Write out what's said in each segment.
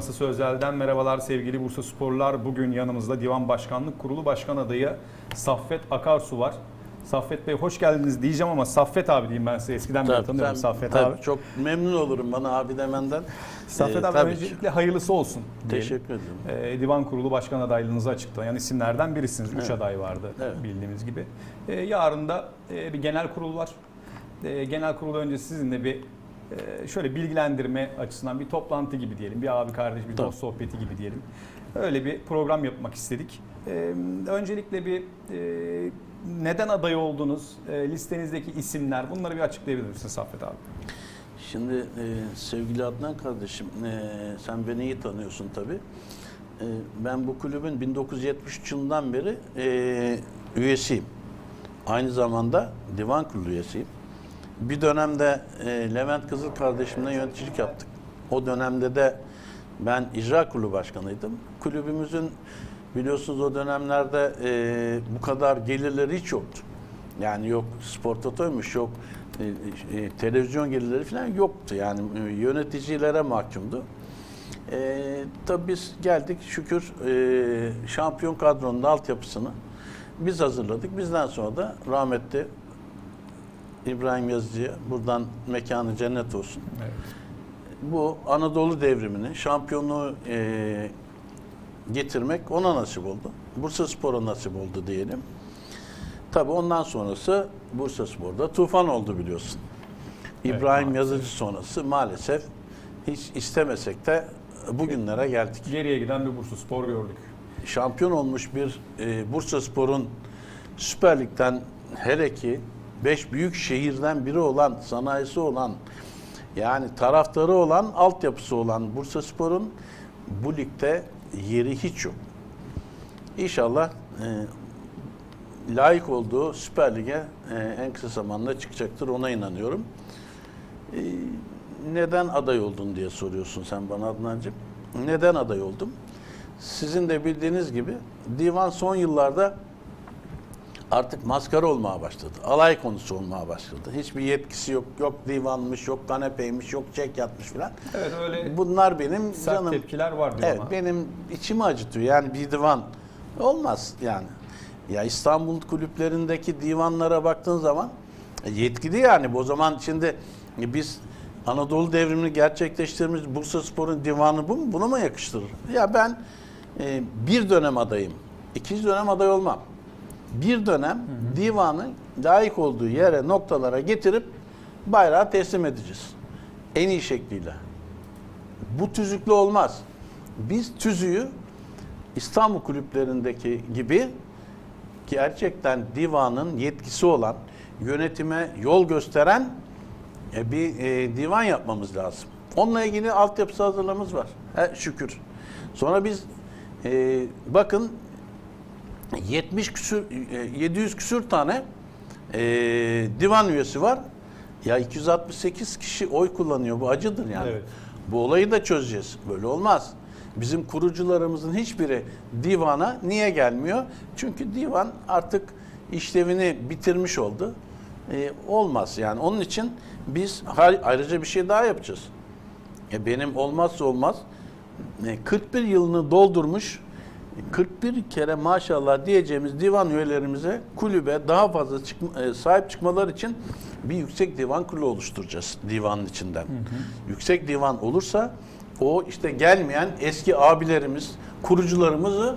Masası Özel'den merhabalar sevgili Bursa Sporlar. Bugün yanımızda Divan Başkanlık Kurulu Başkan adayı Saffet Akarsu var. Saffet Bey hoş geldiniz diyeceğim ama Saffet abi diyeyim ben size. Eskiden beri tanıyorum Saffet tabii, abi. Çok memnun olurum bana abi demenden. Saffet Ee, abi ki. öncelikle hayırlısı olsun diyelim. Teşekkür ederim. Ee, Divan Kurulu Başkan adaylığınızı açıklayan isimlerden birisiniz. Üç Evet. aday vardı Evet. bildiğimiz gibi. Ee, yarın da e, bir genel kurul var. Ee, genel kurul önce sizinle bir e, şöyle bilgilendirme açısından bir toplantı gibi diyelim. Bir abi kardeş bir dost sohbeti gibi diyelim. Öyle bir program yapmak istedik. Ee, öncelikle bir e, neden aday oldunuz? E, listenizdeki isimler bunları bir açıklayabilir misiniz Saffet abi? Şimdi e, sevgili Adnan kardeşim, e, sen beni iyi tanıyorsun tabii. E, ben bu kulübün 1973 yılından beri e, üyesiyim. Aynı zamanda divan kurulu üyesiyim. Bir dönemde e, Levent Kızıl kardeşimle yöneticilik yaptık. O dönemde de ben icra kurulu başkanıydım. Kulübümüzün biliyorsunuz o dönemlerde e, bu kadar gelirleri hiç yoktu. Yani yok spor totoymuş, yok e, e, televizyon gelirleri falan yoktu. Yani e, yöneticilere mahkumdu. E, tabii biz geldik şükür e, şampiyon kadronun altyapısını biz hazırladık. Bizden sonra da rahmetli İbrahim Yazıcı'ya buradan mekanı cennet olsun. Evet. Bu Anadolu devrimini, şampiyonluğu e, getirmek ona nasip oldu. Bursa Spor'a nasip oldu diyelim. Tabii ondan sonrası Bursa Spor'da tufan oldu biliyorsun. Evet, İbrahim maalesef. Yazıcı sonrası maalesef hiç istemesek de bugünlere geldik. Geriye giden bir Bursa Spor gördük. Şampiyon olmuş bir e, Bursa Spor'un Süper Lig'den hele ki 5 büyük şehirden biri olan, sanayisi olan, yani taraftarı olan, altyapısı olan Bursa Spor'un bu ligde yeri hiç yok. İnşallah e, layık olduğu Süper Lig'e e, en kısa zamanda çıkacaktır. Ona inanıyorum. E, neden aday oldun diye soruyorsun sen bana Adnancığım. Neden aday oldum? Sizin de bildiğiniz gibi divan son yıllarda artık maskara olmaya başladı. Alay konusu olmaya başladı. Hiçbir yetkisi yok. Yok divanmış, yok kanepeymiş, yok çek yatmış filan. Evet öyle Bunlar benim sert canım. tepkiler var diyor Evet ama. benim içimi acıtıyor. Yani bir divan olmaz yani. Ya İstanbul kulüplerindeki divanlara baktığın zaman e, yetkili yani. O zaman şimdi e, biz Anadolu devrimini gerçekleştirmiş Bursa Spor'un divanı bu mu? Buna mı yakıştırır? Ya ben e, bir dönem adayım. İkinci dönem aday olmam. Bir dönem divanı layık olduğu yere noktalara getirip bayrağı teslim edeceğiz. En iyi şekliyle. Bu tüzükle olmaz. Biz tüzüğü İstanbul kulüplerindeki gibi gerçekten divanın yetkisi olan, yönetime yol gösteren e, bir e, divan yapmamız lazım. Onunla ilgili altyapısı hazırlığımız var. Şükür. Sonra biz e, bakın 70 küsür, e, 700 küsür tane e, divan üyesi var. Ya 268 kişi oy kullanıyor. Bu acıdır yani. Evet. Bu olayı da çözeceğiz. Böyle olmaz. Bizim kurucularımızın hiçbiri divana niye gelmiyor? Çünkü divan artık işlevini bitirmiş oldu. Ee, olmaz yani. Onun için biz ayrıca bir şey daha yapacağız. E benim olmazsa olmaz e, 41 yılını doldurmuş 41 kere maşallah diyeceğimiz divan üyelerimize kulübe daha fazla çıkma- e, sahip çıkmalar için bir yüksek divan kurulu oluşturacağız divanın içinden. Yüksek divan olursa o işte gelmeyen eski abilerimiz, kurucularımızı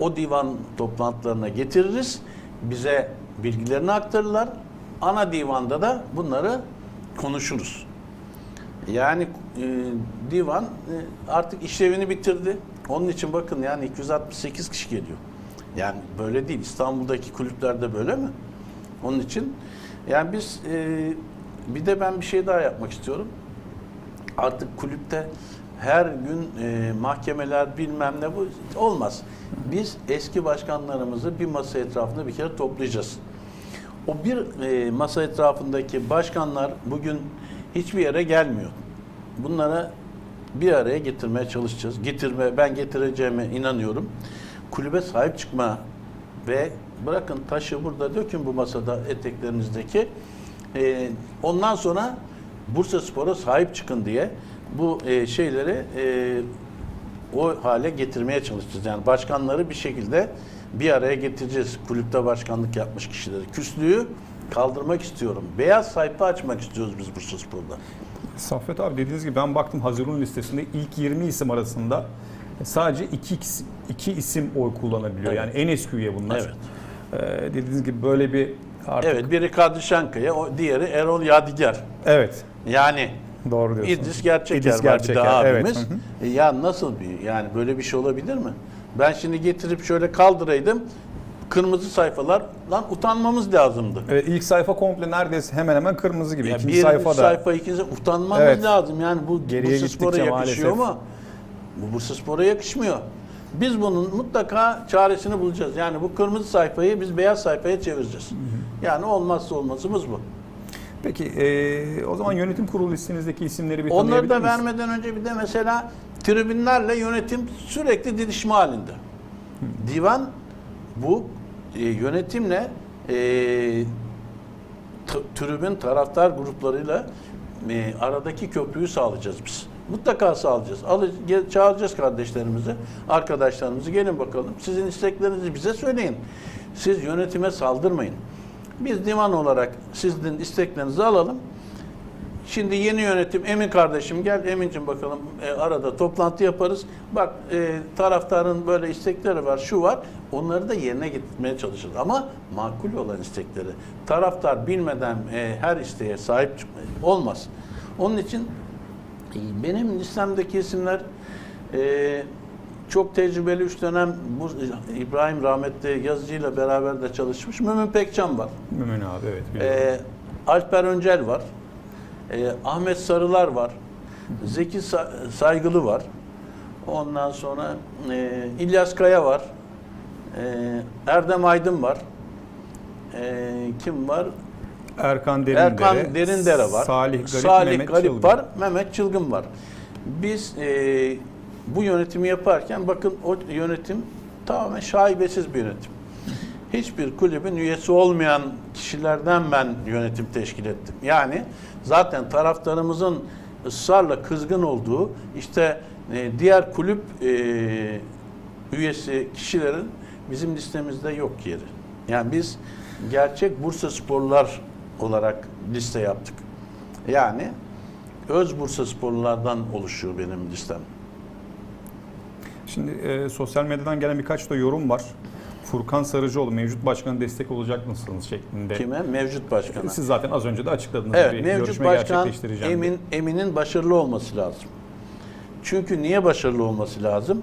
o divan toplantılarına getiririz. Bize bilgilerini aktarırlar. Ana divanda da bunları konuşuruz. Yani e, divan e, artık işlevini bitirdi. Onun için bakın yani 268 kişi geliyor. Yani böyle değil. İstanbul'daki kulüplerde böyle mi? Onun için yani biz e, bir de ben bir şey daha yapmak istiyorum. Artık kulüpte her gün e, mahkemeler bilmem ne bu olmaz. Biz eski başkanlarımızı bir masa etrafında bir kere toplayacağız. O bir e, masa etrafındaki başkanlar bugün hiçbir yere gelmiyor. Bunlara bir araya getirmeye çalışacağız. Getirme, ben getireceğime inanıyorum. Kulübe sahip çıkma ve bırakın taşı burada dökün bu masada eteklerinizdeki. E, ondan sonra Bursa Spor'a sahip çıkın diye bu e, şeyleri e, o hale getirmeye çalışacağız. Yani başkanları bir şekilde bir araya getireceğiz. Kulüpte başkanlık yapmış kişileri. Küslüğü kaldırmak istiyorum. Beyaz sayfa açmak istiyoruz biz Bursaspor'da. Saffet abi dediğiniz gibi ben baktım Haziran listesinde ilk 20 isim arasında sadece iki, iki isim oy kullanabiliyor. Evet. Yani en eski üye bunlar. Evet. Ee, dediğiniz gibi böyle bir artık Evet, biri Kadri Şankaya, o diğeri Erol Yadigar. evet Yani doğru diyorsunuz. İdris Gerçeker İdris var bir Gerçeker, de evet. abimiz. Hı hı. E ya nasıl bir yani böyle bir şey olabilir mi? Ben şimdi getirip şöyle kaldıraydım. Kırmızı sayfalar lan utanmamız lazımdı. Evet, ilk sayfa komple neredeyse hemen hemen kırmızı gibi. Ya İkinci bir sayfa da sayfa ikinci utanmamız Evet. lazım. Yani bu Geriye Bursaspor'a gittikçe yakışıyor maalesef. mu? Bu Bursaspor'a yakışmıyor. Biz bunun mutlaka çaresini bulacağız. Yani bu kırmızı sayfayı biz beyaz sayfaya çevireceğiz. Yani olmazsa olmazımız bu. Peki e, o zaman yönetim kurulu listenizdeki isimleri bir Onları tanıyabilir da miyiz? vermeden önce bir de mesela tribünlerle yönetim sürekli didişme halinde. Divan bu e, yönetimle e, tribün taraftar gruplarıyla e, aradaki köprüyü sağlayacağız biz. Mutlaka sağlayacağız. Alı, çağıracağız kardeşlerimizi, arkadaşlarımızı. Gelin bakalım. Sizin isteklerinizi bize söyleyin. Siz yönetime saldırmayın. Biz divan olarak sizin isteklerinizi alalım. Şimdi yeni yönetim Emin kardeşim gel Emin'cim bakalım e, arada toplantı yaparız. Bak e, taraftarın böyle istekleri var şu var onları da yerine getirmeye çalışırız. Ama makul olan istekleri. Taraftar bilmeden e, her isteğe sahip olmaz. Onun için e, benim listemdeki isimler e, çok tecrübeli üç dönem bu İbrahim rahmetli yazıcıyla beraber de çalışmış. Mümin Pekcan var. Mümin abi evet. biliyorum. Ee, Alper Öncel var. Ee, Ahmet Sarılar var. Zeki Sa- Saygılı var. Ondan sonra e, İlyas Kaya var. Ee, Erdem Aydın var. Ee, kim var? Erkan Derindere, Erkan Derindere var. Salih Garip, Salih Mehmet Garip Çılgın. var. Mehmet Çılgın var. Biz e, bu yönetimi yaparken bakın o yönetim tamamen şaibesiz bir yönetim. Hiçbir kulübün üyesi olmayan kişilerden ben yönetim teşkil ettim. Yani zaten taraftarımızın ısrarla kızgın olduğu işte e, diğer kulüp e, üyesi kişilerin bizim listemizde yok yeri. Yani biz gerçek Bursa sporlular olarak liste yaptık. Yani öz Bursa sporlulardan oluşuyor benim listem. Şimdi e, sosyal medyadan gelen birkaç da yorum var. Furkan Sarıcıoğlu mevcut başkanı destek olacak mısınız şeklinde. Kime? Mevcut başkana. Siz zaten az önce de açıkladınız. Evet, bir mevcut görüşme başkan gerçekleştireceğim. diye. Emin Emin'in başarılı olması lazım. Çünkü niye başarılı olması lazım?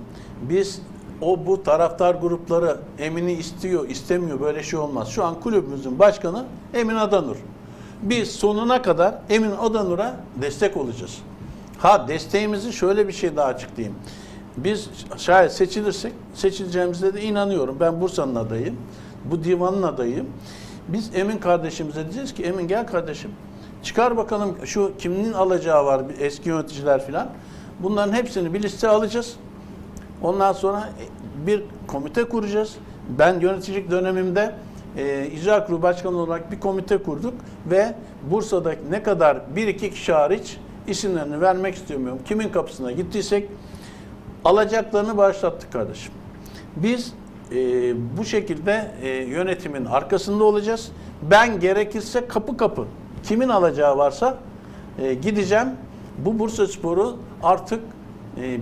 Biz o bu taraftar grupları Emin'i istiyor, istemiyor böyle şey olmaz. Şu an kulübümüzün başkanı Emin Adanur. Biz sonuna kadar Emin Adanur'a destek olacağız. Ha desteğimizi şöyle bir şey daha açıklayayım. Biz şayet seçilirsek, seçileceğimize de inanıyorum. Ben Bursa'nın adayım. Bu divanın adayım. Biz Emin kardeşimize diyeceğiz ki Emin gel kardeşim. Çıkar bakalım şu kimin alacağı var eski yöneticiler filan. Bunların hepsini bir liste alacağız. Ondan sonra bir komite kuracağız. Ben yöneticilik dönemimde e, icra kurulu başkanı olarak bir komite kurduk ve Bursa'da ne kadar bir iki kişi hariç isimlerini vermek istemiyorum. Kimin kapısına gittiysek alacaklarını bağışlattık kardeşim. Biz e, bu şekilde e, yönetimin arkasında olacağız. Ben gerekirse kapı kapı kimin alacağı varsa e, gideceğim. Bu Bursa Sporu artık e,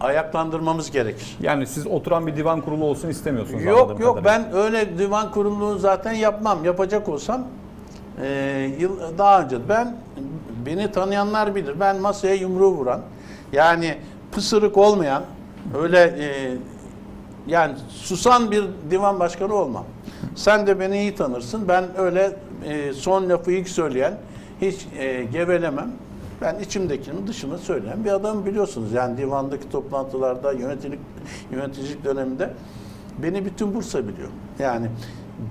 ayaklandırmamız gerekir. Yani siz oturan bir divan kurulu olsun istemiyorsunuz Yok yok kadarıyla. ben öyle divan kurulu zaten yapmam. Yapacak olsam e, yıl daha önce ben beni tanıyanlar bilir. Ben masaya yumruğu vuran yani pısırık olmayan öyle e, yani susan bir divan başkanı olmam. Sen de beni iyi tanırsın. Ben öyle e, son lafı ilk söyleyen hiç e, gevelemem. Ben içimdekinin dışını söyleyen bir adam biliyorsunuz. Yani divandaki toplantılarda yöneticilik, yöneticilik döneminde beni bütün Bursa biliyor. Yani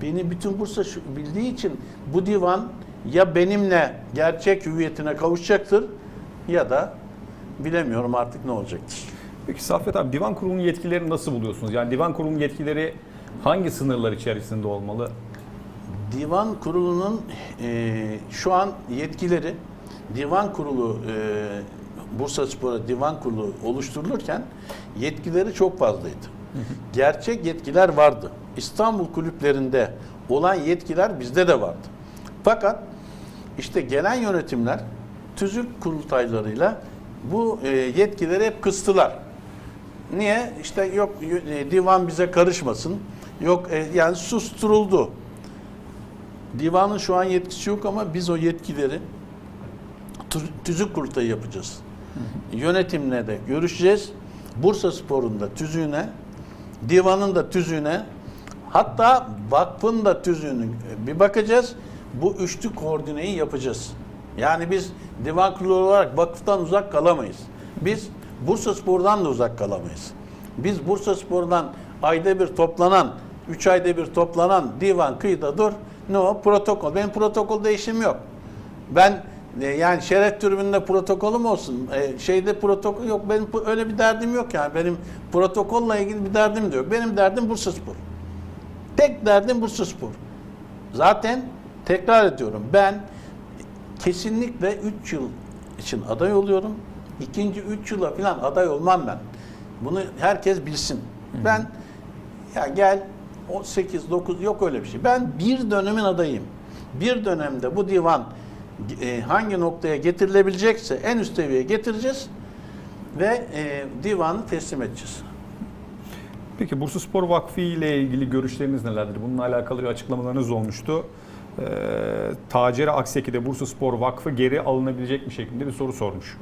beni bütün Bursa bildiği için bu divan ya benimle gerçek hüviyetine kavuşacaktır ya da bilemiyorum artık ne olacaktır. Peki Saffet abi divan kurulunun yetkilerini nasıl buluyorsunuz? Yani divan kurulunun yetkileri hangi sınırlar içerisinde olmalı? Divan kurulunun e, şu an yetkileri divan kurulu e, Bursa Spor'a divan kurulu oluşturulurken yetkileri çok fazlaydı. Gerçek yetkiler vardı. İstanbul kulüplerinde olan yetkiler bizde de vardı. Fakat işte gelen yönetimler tüzük kurultaylarıyla bu e, yetkileri hep kıstılar. Niye? İşte yok e, divan bize karışmasın. Yok e, yani susturuldu. Divanın şu an yetkisi yok ama biz o yetkileri tü- tüzük kurultayı yapacağız. Yönetimle de görüşeceğiz. Bursa Spor'un da tüzüğüne, divanın da tüzüğüne, hatta vakfın da tüzüğünü bir bakacağız. Bu üçlü koordineyi yapacağız. Yani biz divan kurulu olarak vakıftan uzak kalamayız. Biz Bursa Spor'dan da uzak kalamayız. Biz Bursa Spor'dan ayda bir toplanan, üç ayda bir toplanan divan kıyıda dur. Ne o? Protokol. Benim protokolde işim yok. Ben e, yani şeref tribünde protokolüm olsun. E, şeyde protokol yok. Benim öyle bir derdim yok yani. Benim protokolla ilgili bir derdim de yok. Benim derdim Bursa Spor. Tek derdim Bursa Spor. Zaten tekrar ediyorum. Ben kesinlikle 3 yıl için aday oluyorum. İkinci 3 yıla falan aday olmam ben. Bunu herkes bilsin. Ben ya gel 8 9 yok öyle bir şey. Ben bir dönemin adayım. Bir dönemde bu divan e, hangi noktaya getirilebilecekse en üst seviyeye getireceğiz ve e, divanı teslim edeceğiz. Peki Bursa Spor Vakfı ile ilgili görüşleriniz nelerdir? Bununla alakalı bir açıklamalarınız olmuştu. Ee, Taceri Akseki'de Bursa Spor Vakfı geri alınabilecek mi şeklinde bir soru sormuş.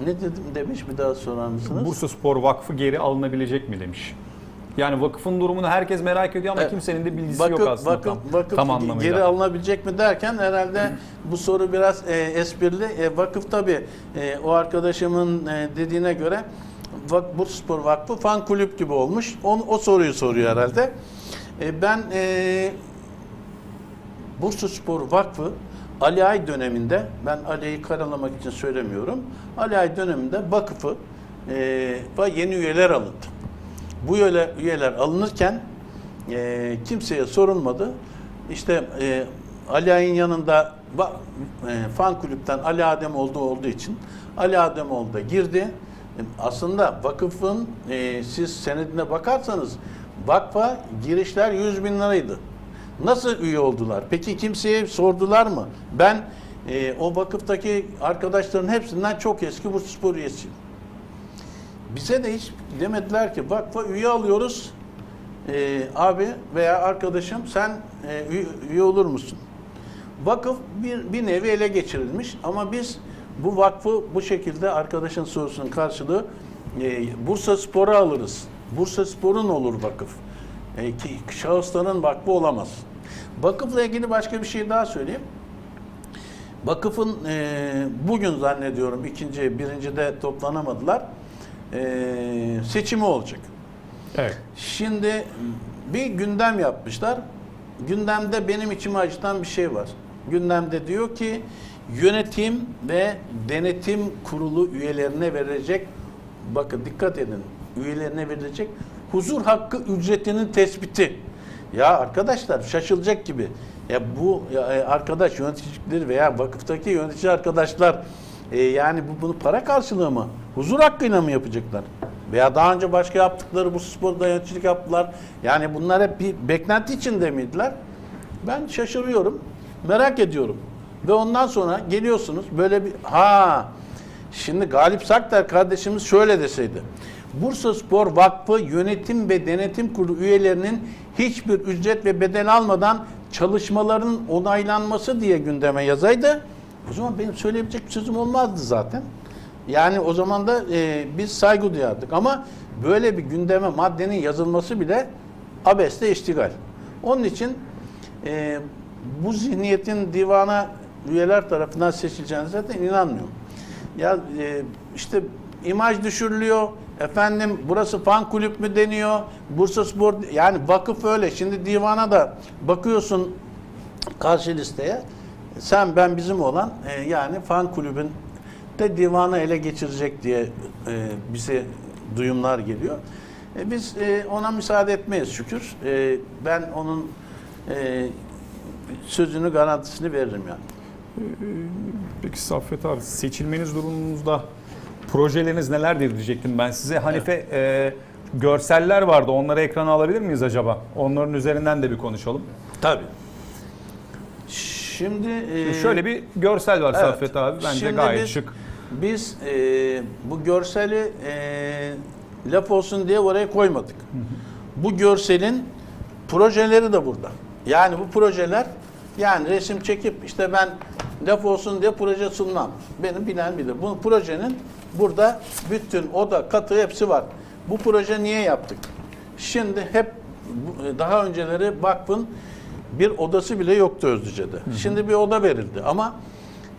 Ne dedim demiş bir daha sorar mısınız? Bursa Spor Vakfı geri alınabilecek mi demiş. Yani vakıfın durumunu herkes merak ediyor ama Evet. kimsenin de bilgisi Vakıf, yok aslında vakıf, tam, vakıf tam anlamıyla. geri alınabilecek mi derken herhalde bu soru biraz e, esprili. E, vakıf tabii e, o arkadaşımın e, dediğine göre Vak, Bursa Spor Vakfı fan kulüp gibi olmuş. O, o soruyu soruyor herhalde. E, ben e, Bursa Spor Vakfı Ali Ay döneminde, ben Ali'yi karalamak için söylemiyorum. Ali Ay döneminde vakıfı e, yeni üyeler alındı. Bu üyeler, üyeler alınırken e, kimseye sorulmadı. İşte e, Ali Ay'ın yanında e, fan kulüpten Ali Adem olduğu olduğu için Ali Ademoğlu da girdi. E, Aslında vakıfın e, siz senedine bakarsanız vakfa girişler 100 bin liraydı. Nasıl üye oldular? Peki kimseye sordular mı? Ben e, o vakıftaki arkadaşların hepsinden çok eski Bursa Spor üyesiyim. Bize de hiç demediler ki vakfa üye alıyoruz. Ee, abi veya arkadaşım sen e, üye olur musun? Vakıf bir, bir nevi ele geçirilmiş ama biz bu vakfı bu şekilde arkadaşın sorusunun karşılığı e, Bursa Spor'a alırız. Bursa Spor'un olur vakıf. E, şahısların vakfı olamaz. Vakıfla ilgili başka bir şey daha söyleyeyim. Vakıfın e, bugün zannediyorum ikinci, birinci de toplanamadılar. E, seçimi olacak. Evet. Şimdi bir gündem yapmışlar. Gündemde benim içimi acıtan bir şey var. Gündemde diyor ki yönetim ve denetim kurulu üyelerine verilecek bakın dikkat edin üyelerine verilecek huzur hakkı ücretinin tespiti. Ya arkadaşlar şaşılacak gibi. Ya bu ya, e, arkadaş yöneticileri veya vakıftaki yönetici arkadaşlar e, yani bu bunu para karşılığı mı? Huzur hakkıyla mı yapacaklar? Veya daha önce başka yaptıkları bu sporda yöneticilik yaptılar. Yani bunlar hep bir beklenti içinde miydiler? Ben şaşırıyorum. Merak ediyorum. Ve ondan sonra geliyorsunuz böyle bir ha şimdi Galip Saktar kardeşimiz şöyle deseydi. Bursa Spor Vakfı yönetim ve denetim kurulu üyelerinin hiçbir ücret ve bedel almadan çalışmaların onaylanması diye gündeme yazaydı. O zaman benim söyleyebilecek bir sözüm olmazdı zaten. Yani o zaman da e, biz saygı duyardık. Ama böyle bir gündeme maddenin yazılması bile abesle iştigal. Onun için e, bu zihniyetin divana üyeler tarafından seçileceğine zaten inanmıyorum. Ya e, işte imaj düşürülüyor. Efendim burası fan kulüp mü deniyor? Bursa Spor yani vakıf öyle. Şimdi divana da bakıyorsun karşı listeye. Sen ben bizim olan e, yani fan kulübün de divanı ele geçirecek diye e, bize duyumlar geliyor. E, biz e, ona müsaade etmeyiz şükür. E, ben onun e, sözünü garantisini veririm yani. Peki Saffet abi seçilmeniz durumunuzda projeleriniz nelerdir diyecektim ben size. Hanife e, görseller vardı onları ekrana alabilir miyiz acaba? Onların üzerinden de bir konuşalım. Tabii. Şimdi e, Şöyle bir görsel var evet. Saffet abi bence Şimdi gayet biz- şık. Biz e, bu görseli e, laf olsun diye oraya koymadık. Bu görselin projeleri de burada. Yani bu projeler yani resim çekip işte ben laf olsun diye proje sunmam. Benim bilen bilir. Bu projenin burada bütün oda, katı hepsi var. Bu proje niye yaptık? Şimdi hep bu- daha önceleri vakfın bir odası bile yoktu Özlüce'de. Şimdi bir oda verildi ama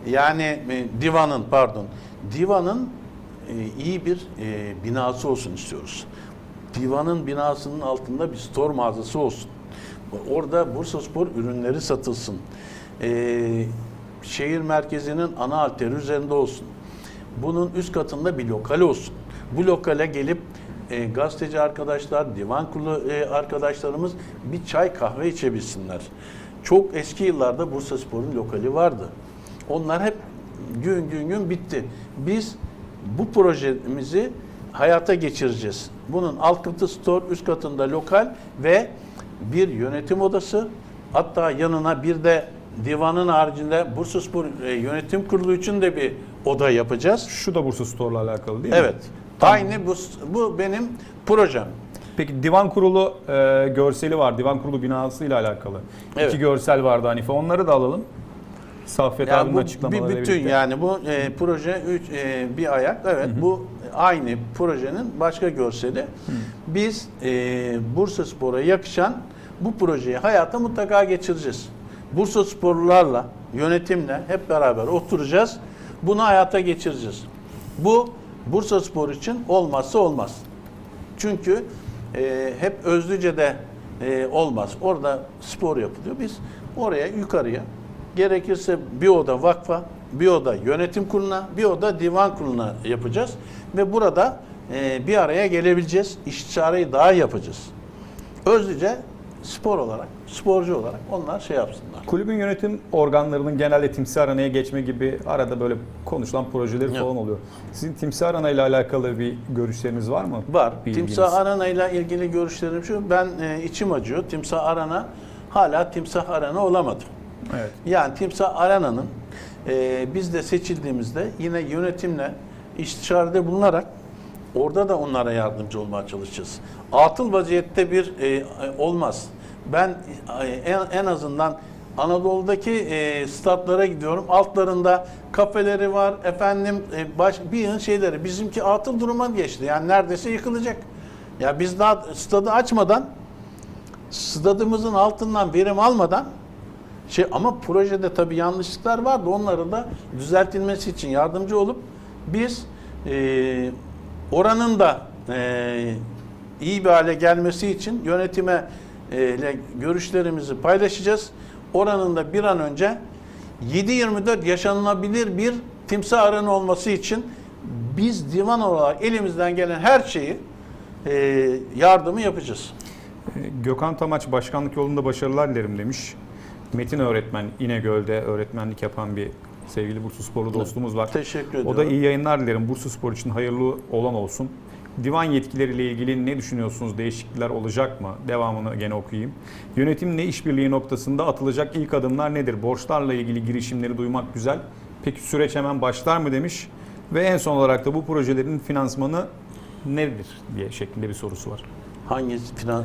yani e, divanın pardon divanın e, iyi bir e, binası olsun istiyoruz. Divanın binasının altında bir store mağazası olsun. Orada Bursa Spor ürünleri satılsın. E, şehir merkezinin ana alteri üzerinde olsun. Bunun üst katında bir lokal olsun. Bu lokale gelip e, gazeteci arkadaşlar, divan kurulu e, arkadaşlarımız bir çay kahve içebilsinler. Çok eski yıllarda Bursa Spor'un lokali vardı. Onlar hep gün gün gün bitti. Biz bu projemizi hayata geçireceğiz. Bunun alt katı store, üst katında lokal ve bir yönetim odası. Hatta yanına bir de divanın haricinde Bursa Spor e, Yönetim Kurulu için de bir oda yapacağız. Şu da Bursa Store'la alakalı değil mi? Evet. Aynı bu, bu benim projem. Peki divan kurulu e, görseli var. Divan kurulu binası ile alakalı. Evet. İki görsel vardı Hanife. Onları da alalım. Saffet Yani abinin bu açıklamalarıyla bir bütün birlikte. yani bu e, proje üç, e, bir ayak. Evet bu aynı projenin başka görseli. Biz e, Bursa Spor'a yakışan bu projeyi hayata mutlaka geçireceğiz. Bursa Sporlularla, yönetimle hep beraber oturacağız. Bunu hayata geçireceğiz. Bu Bursa Spor için olmazsa olmaz. Çünkü e, hep Özlüce'de e, olmaz. Orada spor yapılıyor. Biz oraya yukarıya gerekirse bir oda vakfa, bir oda yönetim kuruluna, bir oda divan kuruluna yapacağız. Ve burada e, bir araya gelebileceğiz. İstişareyi daha yapacağız. Özlüce spor olarak, sporcu olarak onlar şey yapsınlar. Kulübün yönetim organlarının genelde Timsah Arana'ya geçme gibi arada böyle konuşulan projeleri Yok. falan oluyor. Sizin Timsah Arana ile alakalı bir görüşleriniz var mı? Var. Bir ilginiz? Timsah Arana ile ilgili görüşlerim şu. Ben e, içim acıyor. Timsah Arana hala Timsah Arana olamadı. Evet. Yani Timsah Arena'nın e, biz de seçildiğimizde yine yönetimle istişarede bulunarak orada da onlara yardımcı olmaya çalışacağız. Atıl vaziyette bir e, e, olmaz. Ben en, azından Anadolu'daki e, statlara gidiyorum. Altlarında kafeleri var. Efendim e, baş, bir yığın şeyleri. Bizimki atıl duruma geçti. Yani neredeyse yıkılacak. Ya biz daha stadı açmadan stadımızın altından verim almadan şey ama projede tabii yanlışlıklar vardı. Onların da düzeltilmesi için yardımcı olup biz e, oranın da e, iyi bir hale gelmesi için yönetime ile görüşlerimizi paylaşacağız. Oranın da bir an önce 7-24 yaşanılabilir bir timsah aranı olması için biz divan olarak elimizden gelen her şeyi e, yardımı yapacağız. E, Gökhan Tamaç başkanlık yolunda başarılar dilerim demiş. Metin öğretmen İnegöl'de öğretmenlik yapan bir sevgili Bursa Sporlu dostumuz var. Teşekkür ediyorum. O da iyi yayınlar dilerim. Bursa Spor için hayırlı olan olsun. Divan yetkileriyle ilgili ne düşünüyorsunuz? Değişiklikler olacak mı? Devamını gene okuyayım. Yönetimle işbirliği noktasında atılacak ilk adımlar nedir? Borçlarla ilgili girişimleri duymak güzel. Peki süreç hemen başlar mı demiş. Ve en son olarak da bu projelerin finansmanı nedir diye şeklinde bir sorusu var. Hangi finan,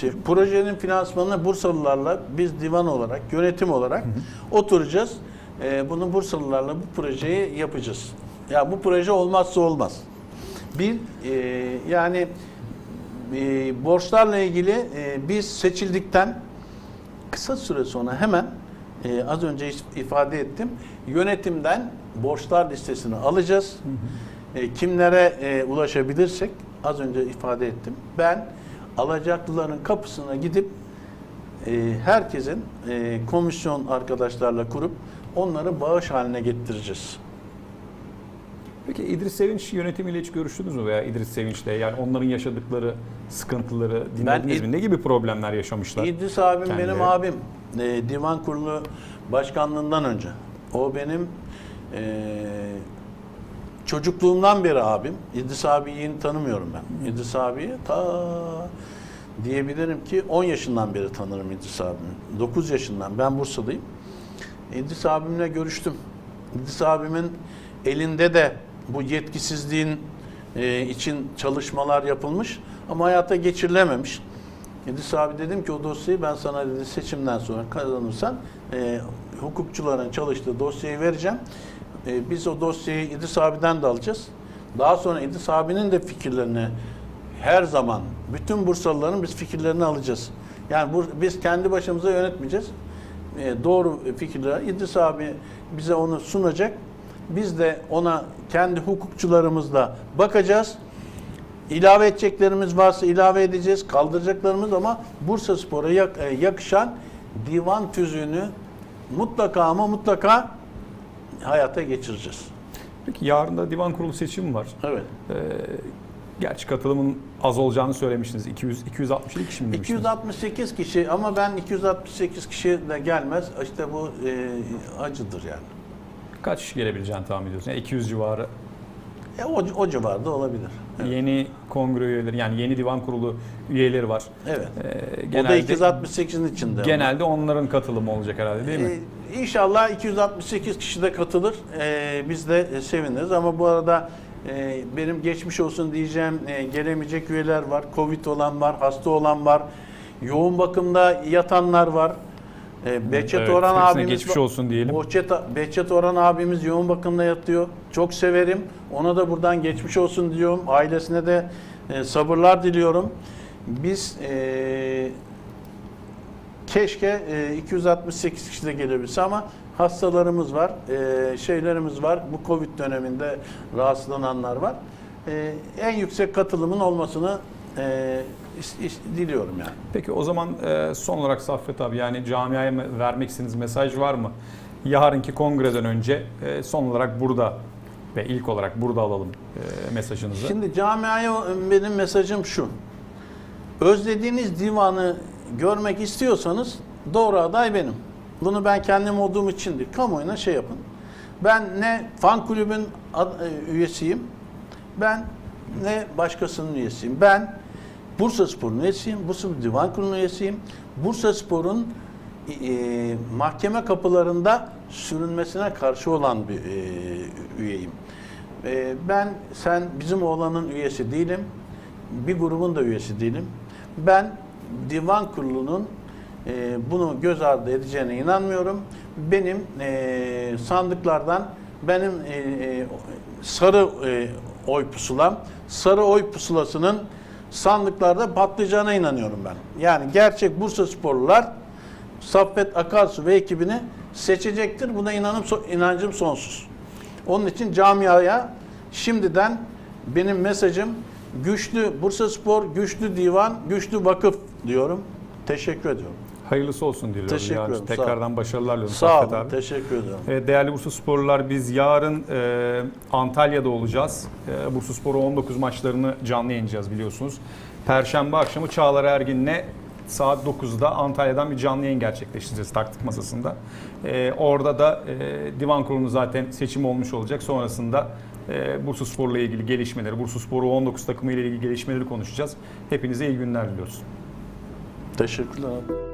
şey, projenin finansmanını Bursalılarla biz divan olarak, yönetim olarak oturacağız. Ee, bunu Bursalılarla bu projeyi yapacağız. Ya bu proje olmazsa olmaz. Bir e, yani e, borçlarla ilgili e, biz seçildikten kısa süre sonra hemen e, az önce ifade ettim yönetimden borçlar listesini alacağız. E, kimlere e, ulaşabilirsek az önce ifade ettim. Ben alacaklıların kapısına gidip e, herkesin e, komisyon arkadaşlarla kurup onları bağış haline getireceğiz. Peki İdris Sevinç yönetimiyle hiç görüştünüz mü veya İdris Sevinç'le yani onların yaşadıkları sıkıntıları dinlediniz İd- mi? Ne gibi problemler yaşamışlar? İdris abim Kendileri. benim abim. E, divan kurulu başkanlığından önce. O benim eee, çocukluğumdan beri abim. İdris abiyi yeni tanımıyorum ben. İdris abiyi ta diyebilirim ki 10 yaşından beri tanırım İdris abimi. 9 yaşından. Ben Bursa'dayım. İdris abimle görüştüm. İdris abimin elinde de bu yetkisizliğin e, için çalışmalar yapılmış ama hayata geçirilememiş. İdris abi dedim ki o dosyayı ben sana dedi seçimden sonra kazanırsan e, hukukçuların çalıştığı dosyayı vereceğim. E, biz o dosyayı İdris abiden de alacağız. Daha sonra İdris abinin de fikirlerini her zaman bütün Bursalıların biz fikirlerini alacağız. Yani bu, biz kendi başımıza yönetmeyeceğiz. E, doğru fikirler İdris abi bize onu sunacak. Biz de ona kendi hukukçularımızla bakacağız. İlave edeceklerimiz varsa ilave edeceğiz. Kaldıracaklarımız ama Bursa Spor'a e, yakışan divan tüzüğünü mutlaka ama mutlaka hayata geçireceğiz. Peki yarın da divan kurulu seçimi var. Evet. Ee, gerçi katılımın az olacağını söylemiştiniz. 200 262 kişi mi demiştiniz? 268 kişi ama ben 268 kişi de gelmez. İşte bu e, acıdır yani. Kaç gelebileceğini tahmin ediyorsun? Yani 200 civarı E, o, o civarda olabilir. Evet. yeni kongre üyeleri yani yeni divan kurulu üyeleri var. evet. Ee, O da 268'in içinde. genelde onların katılımı olacak herhalde değil mi? Ee, İnşallah 268 kişi de katılır. Ee, biz de e, seviniriz ama bu arada e, benim geçmiş olsun diyeceğim e, gelemeyecek üyeler var. Covid olan var, hasta olan var. Yoğun bakımda yatanlar var. E, Behçet Evet, Orhan hepsine abimiz geçmiş olsun diyelim. Behçet, Behçet Orhan abimiz yoğun bakımda yatıyor. Çok severim. Ona da buradan geçmiş olsun diyorum. Ailesine de e, sabırlar diliyorum. Biz e, keşke e, 268 kişi de gelebilse ama hastalarımız var, e, şeylerimiz var. Bu Covid döneminde rahatsızlananlar var. E, en yüksek katılımın olmasını e, is- is- diliyorum yani. Peki o zaman e, son olarak Saffet abi yani camiaya vermek istediğiniz mesaj var mı? Yarınki kongreden önce e, son olarak burada ve ilk olarak burada alalım e, mesajınızı. Şimdi camiaya benim mesajım şu. Özlediğiniz divanı görmek istiyorsanız doğru aday benim. Bunu ben kendim olduğum için değil, kamuoyuna şey yapın. Ben ne fan kulübün e, üyesiyim, ben ne başkasının üyesiyim. Ben Bursa Spor'un üyesiyim, Bursa Divan Kurulu'nun üyesiyim. Bursa Spor'un e, mahkeme kapılarında sürünmesine karşı olan bir e, üyeyim. E, ben sen bizim oğlanın üyesi değilim. Bir grubun da üyesi değilim. Ben divan kurulunun e, bunu göz ardı edeceğine inanmıyorum. Benim e, sandıklardan benim e, e, sarı e, oy pusulam, sarı oy pusulasının sandıklarda patlayacağına inanıyorum ben. Yani gerçek Bursa sporlular Saffet Akarsu ve ekibini seçecektir. Buna inanım, inancım sonsuz. Onun için camiaya şimdiden benim mesajım güçlü Bursa Spor, güçlü divan, güçlü vakıf diyorum. Teşekkür ediyorum. Hayırlısı olsun diliyorum. Teşekkür ederim, Tekrardan başarılar diliyorum Sağ olun. abi. Teşekkür ediyorum. Evet, Değerli Bursa Sporlular biz yarın e, Antalya'da olacağız. E, Bursa Spor'u 19 maçlarını canlı yayınlayacağız biliyorsunuz. Perşembe akşamı Çağlar Ergin'le saat 9'da Antalya'dan bir canlı yayın gerçekleştireceğiz taktik masasında. E, orada da e, divan kurulu zaten seçim olmuş olacak. Sonrasında e, Bursa Spor'la ilgili gelişmeleri, Bursa Spor'u 19 takımı ile ilgili gelişmeleri konuşacağız. Hepinize iyi günler diliyoruz. Teşekkürler. abi.